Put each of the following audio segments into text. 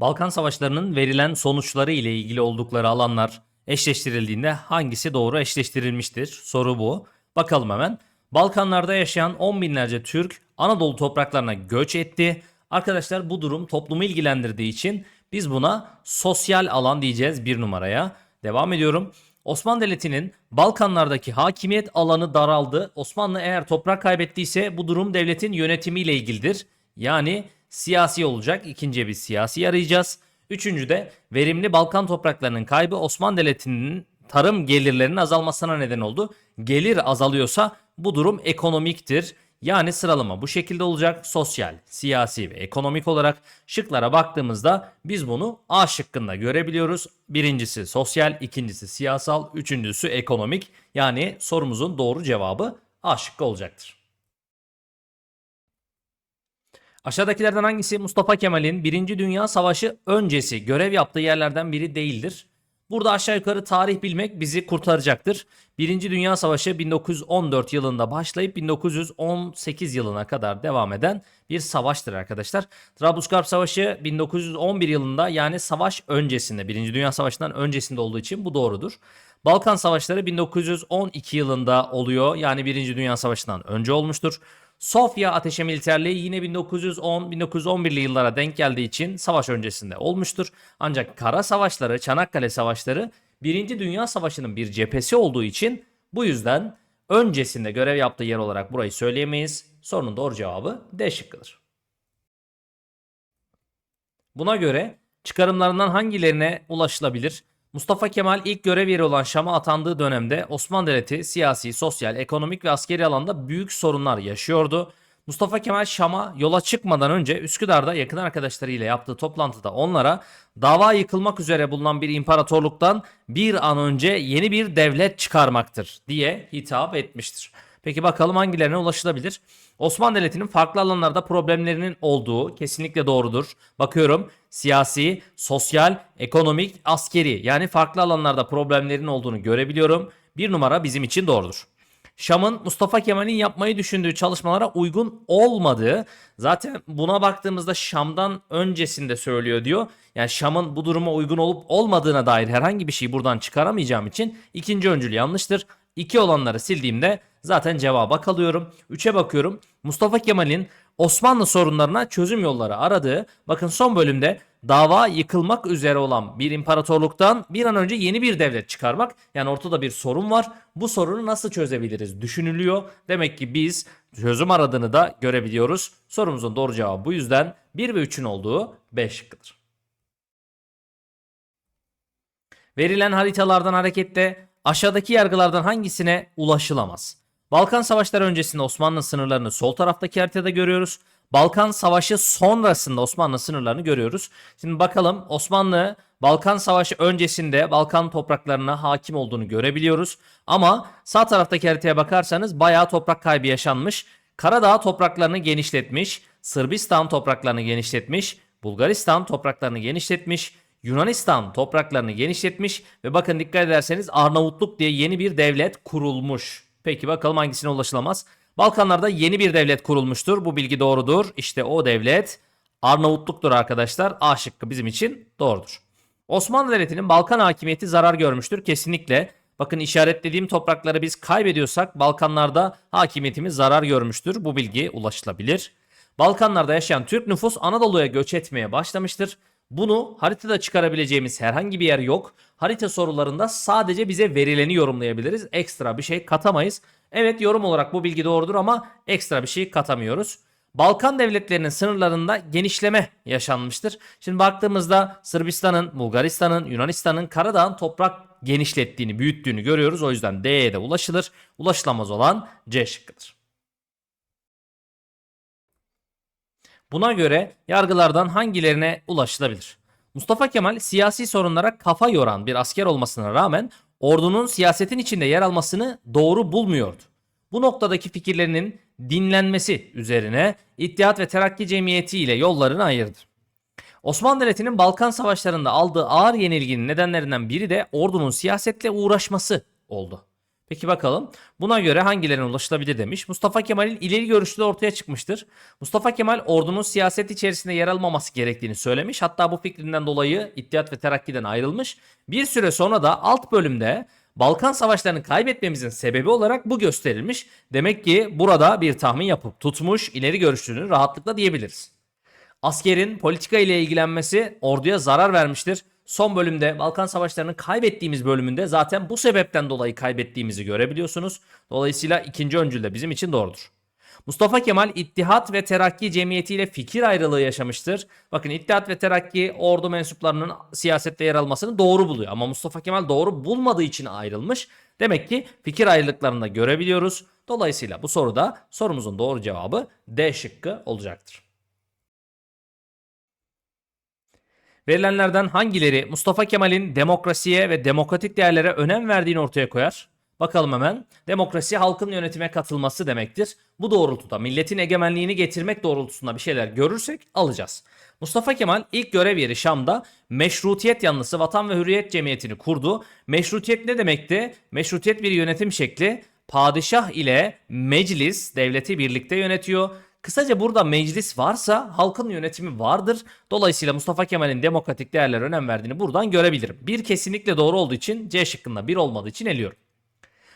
Balkan Savaşları'nın verilen sonuçları ile ilgili oldukları alanlar eşleştirildiğinde hangisi doğru eşleştirilmiştir? Soru bu. Bakalım hemen. Balkanlarda yaşayan on binlerce Türk Anadolu topraklarına göç etti. Arkadaşlar bu durum toplumu ilgilendirdiği için biz buna sosyal alan diyeceğiz bir numaraya. Devam ediyorum. Osmanlı Devleti'nin Balkanlardaki hakimiyet alanı daraldı. Osmanlı eğer toprak kaybettiyse bu durum devletin yönetimiyle ilgilidir. Yani siyasi olacak. İkinciye bir siyasi arayacağız. Üçüncü de verimli Balkan topraklarının kaybı Osmanlı Devleti'nin tarım gelirlerinin azalmasına neden oldu. Gelir azalıyorsa bu durum ekonomiktir. Yani sıralama bu şekilde olacak. Sosyal, siyasi ve ekonomik olarak şıklara baktığımızda biz bunu A şıkkında görebiliyoruz. Birincisi sosyal, ikincisi siyasal, üçüncüsü ekonomik. Yani sorumuzun doğru cevabı A şıkkı olacaktır. Aşağıdakilerden hangisi Mustafa Kemal'in 1. Dünya Savaşı öncesi görev yaptığı yerlerden biri değildir? Burada aşağı yukarı tarih bilmek bizi kurtaracaktır. 1. Dünya Savaşı 1914 yılında başlayıp 1918 yılına kadar devam eden bir savaştır arkadaşlar. Trablusgarp Savaşı 1911 yılında yani savaş öncesinde 1. Dünya Savaşı'ndan öncesinde olduğu için bu doğrudur. Balkan Savaşları 1912 yılında oluyor. Yani 1. Dünya Savaşı'ndan önce olmuştur. Sofya Ateşe Militerliği yine 1910-1911'li yıllara denk geldiği için savaş öncesinde olmuştur. Ancak kara savaşları, Çanakkale Savaşları 1. Dünya Savaşı'nın bir cephesi olduğu için bu yüzden öncesinde görev yaptığı yer olarak burayı söyleyemeyiz. Sorunun doğru cevabı D şıkkıdır. Buna göre çıkarımlarından hangilerine ulaşılabilir? Mustafa Kemal ilk görev yeri olan Şam'a atandığı dönemde Osmanlı Devleti siyasi, sosyal, ekonomik ve askeri alanda büyük sorunlar yaşıyordu. Mustafa Kemal Şam'a yola çıkmadan önce Üsküdar'da yakın arkadaşlarıyla yaptığı toplantıda onlara dava yıkılmak üzere bulunan bir imparatorluktan bir an önce yeni bir devlet çıkarmaktır diye hitap etmiştir. Peki bakalım hangilerine ulaşılabilir? Osmanlı Devleti'nin farklı alanlarda problemlerinin olduğu kesinlikle doğrudur. Bakıyorum siyasi, sosyal, ekonomik, askeri yani farklı alanlarda problemlerin olduğunu görebiliyorum. Bir numara bizim için doğrudur. Şam'ın Mustafa Kemal'in yapmayı düşündüğü çalışmalara uygun olmadığı zaten buna baktığımızda Şam'dan öncesinde söylüyor diyor. Yani Şam'ın bu duruma uygun olup olmadığına dair herhangi bir şey buradan çıkaramayacağım için ikinci öncül yanlıştır. İki olanları sildiğimde zaten cevaba kalıyorum. Üçe bakıyorum. Mustafa Kemal'in Osmanlı sorunlarına çözüm yolları aradığı bakın son bölümde dava yıkılmak üzere olan bir imparatorluktan bir an önce yeni bir devlet çıkarmak. Yani ortada bir sorun var. Bu sorunu nasıl çözebiliriz düşünülüyor. Demek ki biz çözüm aradığını da görebiliyoruz. Sorumuzun doğru cevabı bu yüzden 1 ve 3'ün olduğu B şıkkıdır. Verilen haritalardan hareketle aşağıdaki yargılardan hangisine ulaşılamaz? Balkan Savaşları öncesinde Osmanlı sınırlarını sol taraftaki haritada görüyoruz. Balkan Savaşı sonrasında Osmanlı sınırlarını görüyoruz. Şimdi bakalım Osmanlı Balkan Savaşı öncesinde Balkan topraklarına hakim olduğunu görebiliyoruz. Ama sağ taraftaki haritaya bakarsanız bayağı toprak kaybı yaşanmış. Karadağ topraklarını genişletmiş, Sırbistan topraklarını genişletmiş, Bulgaristan topraklarını genişletmiş, Yunanistan topraklarını genişletmiş ve bakın dikkat ederseniz Arnavutluk diye yeni bir devlet kurulmuş. Peki bakalım hangisine ulaşılamaz? Balkanlarda yeni bir devlet kurulmuştur. Bu bilgi doğrudur. İşte o devlet Arnavutluk'tur arkadaşlar. A şıkkı bizim için doğrudur. Osmanlı Devleti'nin Balkan hakimiyeti zarar görmüştür. Kesinlikle. Bakın işaretlediğim toprakları biz kaybediyorsak Balkanlarda hakimiyetimiz zarar görmüştür. Bu bilgi ulaşılabilir. Balkanlarda yaşayan Türk nüfus Anadolu'ya göç etmeye başlamıştır. Bunu haritada çıkarabileceğimiz herhangi bir yer yok. Harita sorularında sadece bize verileni yorumlayabiliriz. Ekstra bir şey katamayız. Evet yorum olarak bu bilgi doğrudur ama ekstra bir şey katamıyoruz. Balkan devletlerinin sınırlarında genişleme yaşanmıştır. Şimdi baktığımızda Sırbistan'ın, Bulgaristan'ın, Yunanistan'ın Karadağ'ın toprak genişlettiğini, büyüttüğünü görüyoruz. O yüzden D'ye de ulaşılır. Ulaşılamaz olan C şıkkıdır. Buna göre yargılardan hangilerine ulaşılabilir? Mustafa Kemal siyasi sorunlara kafa yoran bir asker olmasına rağmen ordunun siyasetin içinde yer almasını doğru bulmuyordu. Bu noktadaki fikirlerinin dinlenmesi üzerine İttihat ve Terakki Cemiyeti ile yollarını ayırdı. Osmanlı Devleti'nin Balkan Savaşları'nda aldığı ağır yenilginin nedenlerinden biri de ordunun siyasetle uğraşması oldu. Peki bakalım buna göre hangilerine ulaşılabilir demiş. Mustafa Kemal'in ileri görüşlü ortaya çıkmıştır. Mustafa Kemal ordunun siyaset içerisinde yer almaması gerektiğini söylemiş. Hatta bu fikrinden dolayı İttihat ve Terakki'den ayrılmış. Bir süre sonra da alt bölümde Balkan savaşlarını kaybetmemizin sebebi olarak bu gösterilmiş. Demek ki burada bir tahmin yapıp tutmuş ileri görüşlüğünü rahatlıkla diyebiliriz. Askerin politika ile ilgilenmesi orduya zarar vermiştir. Son bölümde Balkan Savaşları'nı kaybettiğimiz bölümünde zaten bu sebepten dolayı kaybettiğimizi görebiliyorsunuz. Dolayısıyla ikinci öncül de bizim için doğrudur. Mustafa Kemal İttihat ve Terakki Cemiyeti ile fikir ayrılığı yaşamıştır. Bakın İttihat ve Terakki ordu mensuplarının siyasette yer almasını doğru buluyor. Ama Mustafa Kemal doğru bulmadığı için ayrılmış. Demek ki fikir ayrılıklarını da görebiliyoruz. Dolayısıyla bu soruda sorumuzun doğru cevabı D şıkkı olacaktır. Verilenlerden hangileri Mustafa Kemal'in demokrasiye ve demokratik değerlere önem verdiğini ortaya koyar? Bakalım hemen. Demokrasi halkın yönetime katılması demektir. Bu doğrultuda milletin egemenliğini getirmek doğrultusunda bir şeyler görürsek alacağız. Mustafa Kemal ilk görev yeri Şam'da meşrutiyet yanlısı Vatan ve Hürriyet Cemiyeti'ni kurdu. Meşrutiyet ne demekti? Meşrutiyet bir yönetim şekli. Padişah ile meclis devleti birlikte yönetiyor. Kısaca burada meclis varsa halkın yönetimi vardır. Dolayısıyla Mustafa Kemal'in demokratik değerlere önem verdiğini buradan görebilirim. Bir kesinlikle doğru olduğu için C şıkkında bir olmadığı için eliyorum.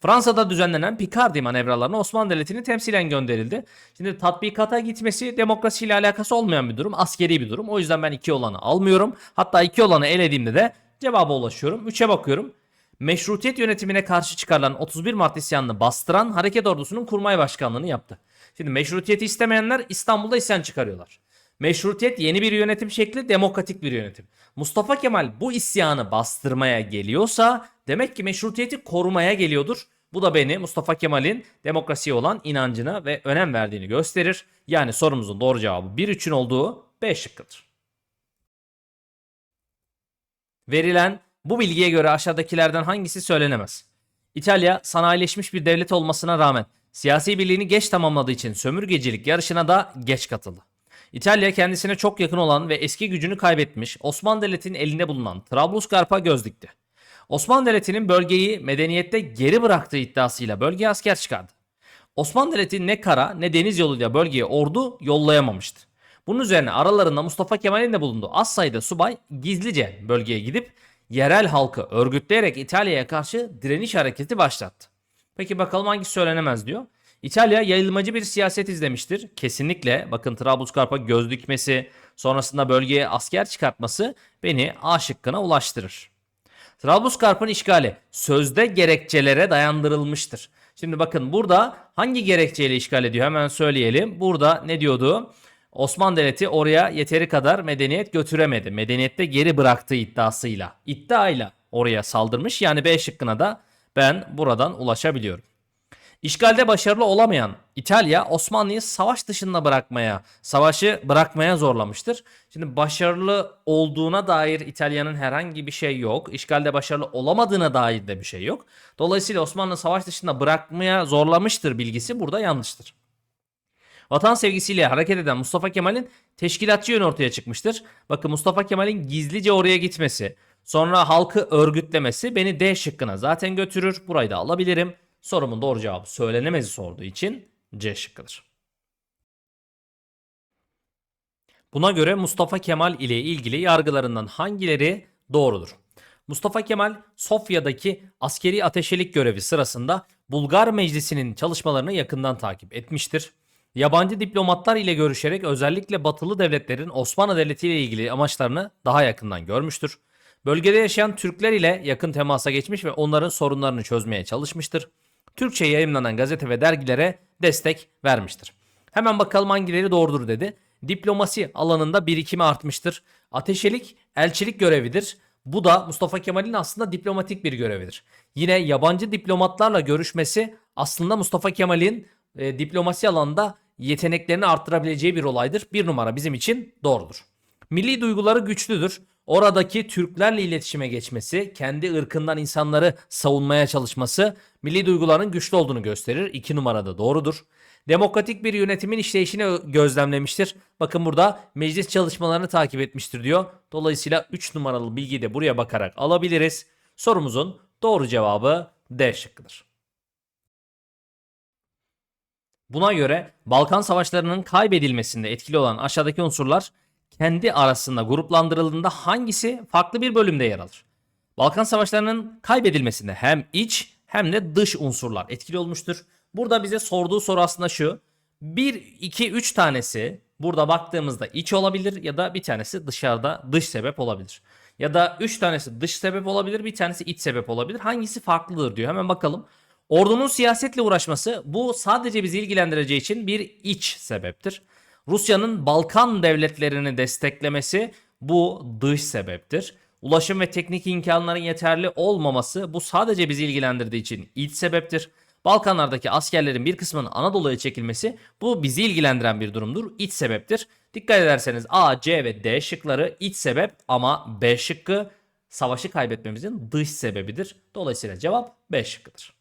Fransa'da düzenlenen Picardy manevralarına Osmanlı Devleti'nin temsilen gönderildi. Şimdi tatbikata gitmesi demokrasiyle alakası olmayan bir durum, askeri bir durum. O yüzden ben 2 olanı almıyorum. Hatta 2 olanı elediğimde de cevaba ulaşıyorum. 3'e bakıyorum. Meşrutiyet yönetimine karşı çıkarılan 31 Mart isyanını bastıran hareket ordusunun kurmay başkanlığını yaptı. Şimdi meşrutiyeti istemeyenler İstanbul'da isyan çıkarıyorlar. Meşrutiyet yeni bir yönetim şekli, demokratik bir yönetim. Mustafa Kemal bu isyanı bastırmaya geliyorsa demek ki meşrutiyeti korumaya geliyordur. Bu da beni Mustafa Kemal'in demokrasiye olan inancına ve önem verdiğini gösterir. Yani sorumuzun doğru cevabı 1-3'ün olduğu B şıkkıdır. Verilen bu bilgiye göre aşağıdakilerden hangisi söylenemez? İtalya sanayileşmiş bir devlet olmasına rağmen siyasi birliğini geç tamamladığı için sömürgecilik yarışına da geç katıldı. İtalya kendisine çok yakın olan ve eski gücünü kaybetmiş Osmanlı Devleti'nin elinde bulunan Trablusgarp'a göz dikti. Osmanlı Devleti'nin bölgeyi medeniyette geri bıraktığı iddiasıyla bölgeye asker çıkardı. Osmanlı Devleti ne kara ne deniz yoluyla bölgeye ordu yollayamamıştı. Bunun üzerine aralarında Mustafa Kemal'in de bulunduğu az sayıda subay gizlice bölgeye gidip yerel halkı örgütleyerek İtalya'ya karşı direniş hareketi başlattı. Peki bakalım hangisi söylenemez diyor. İtalya yayılmacı bir siyaset izlemiştir. Kesinlikle bakın Trablusgarp'a göz dikmesi, sonrasında bölgeye asker çıkartması beni A şıkkına ulaştırır. Trablusgarp'ın işgali sözde gerekçelere dayandırılmıştır. Şimdi bakın burada hangi gerekçeyle işgal ediyor hemen söyleyelim. Burada ne diyordu? Osmanlı Devleti oraya yeteri kadar medeniyet götüremedi. Medeniyette geri bıraktığı iddiasıyla, iddiayla oraya saldırmış. Yani B şıkkına da ben buradan ulaşabiliyorum. İşgalde başarılı olamayan İtalya Osmanlı'yı savaş dışında bırakmaya, savaşı bırakmaya zorlamıştır. Şimdi başarılı olduğuna dair İtalya'nın herhangi bir şey yok. İşgalde başarılı olamadığına dair de bir şey yok. Dolayısıyla Osmanlı savaş dışında bırakmaya zorlamıştır bilgisi burada yanlıştır. Vatan sevgisiyle hareket eden Mustafa Kemal'in teşkilatçı yönü ortaya çıkmıştır. Bakın Mustafa Kemal'in gizlice oraya gitmesi, sonra halkı örgütlemesi beni D şıkkına zaten götürür. Burayı da alabilirim. Sorumun doğru cevabı söylenemezi sorduğu için C şıkkıdır. Buna göre Mustafa Kemal ile ilgili yargılarından hangileri doğrudur? Mustafa Kemal Sofya'daki askeri ateşelik görevi sırasında Bulgar Meclisi'nin çalışmalarını yakından takip etmiştir. Yabancı diplomatlar ile görüşerek özellikle batılı devletlerin Osmanlı Devleti ile ilgili amaçlarını daha yakından görmüştür. Bölgede yaşayan Türkler ile yakın temasa geçmiş ve onların sorunlarını çözmeye çalışmıştır. Türkçe yayımlanan gazete ve dergilere destek vermiştir. Hemen bakalım hangileri doğrudur dedi. Diplomasi alanında birikimi artmıştır. Ateşelik elçilik görevidir. Bu da Mustafa Kemal'in aslında diplomatik bir görevidir. Yine yabancı diplomatlarla görüşmesi aslında Mustafa Kemal'in e, diplomasi alanında yeteneklerini arttırabileceği bir olaydır. Bir numara bizim için doğrudur. Milli duyguları güçlüdür. Oradaki Türklerle iletişime geçmesi, kendi ırkından insanları savunmaya çalışması milli duyguların güçlü olduğunu gösterir. İki numarada doğrudur. Demokratik bir yönetimin işleyişini gözlemlemiştir. Bakın burada meclis çalışmalarını takip etmiştir diyor. Dolayısıyla 3 numaralı bilgiyi de buraya bakarak alabiliriz. Sorumuzun doğru cevabı D şıkkıdır. Buna göre Balkan Savaşları'nın kaybedilmesinde etkili olan aşağıdaki unsurlar kendi arasında gruplandırıldığında hangisi farklı bir bölümde yer alır? Balkan Savaşları'nın kaybedilmesinde hem iç hem de dış unsurlar etkili olmuştur. Burada bize sorduğu soru aslında şu. 1, 2, 3 tanesi burada baktığımızda iç olabilir ya da bir tanesi dışarıda dış sebep olabilir. Ya da 3 tanesi dış sebep olabilir bir tanesi iç sebep olabilir. Hangisi farklıdır diyor. Hemen bakalım. Ordunun siyasetle uğraşması bu sadece bizi ilgilendireceği için bir iç sebeptir. Rusya'nın Balkan devletlerini desteklemesi bu dış sebeptir. Ulaşım ve teknik imkanların yeterli olmaması bu sadece bizi ilgilendirdiği için iç sebeptir. Balkanlardaki askerlerin bir kısmının Anadolu'ya çekilmesi bu bizi ilgilendiren bir durumdur. İç sebeptir. Dikkat ederseniz A, C ve D şıkları iç sebep ama B şıkkı savaşı kaybetmemizin dış sebebidir. Dolayısıyla cevap B şıkkıdır.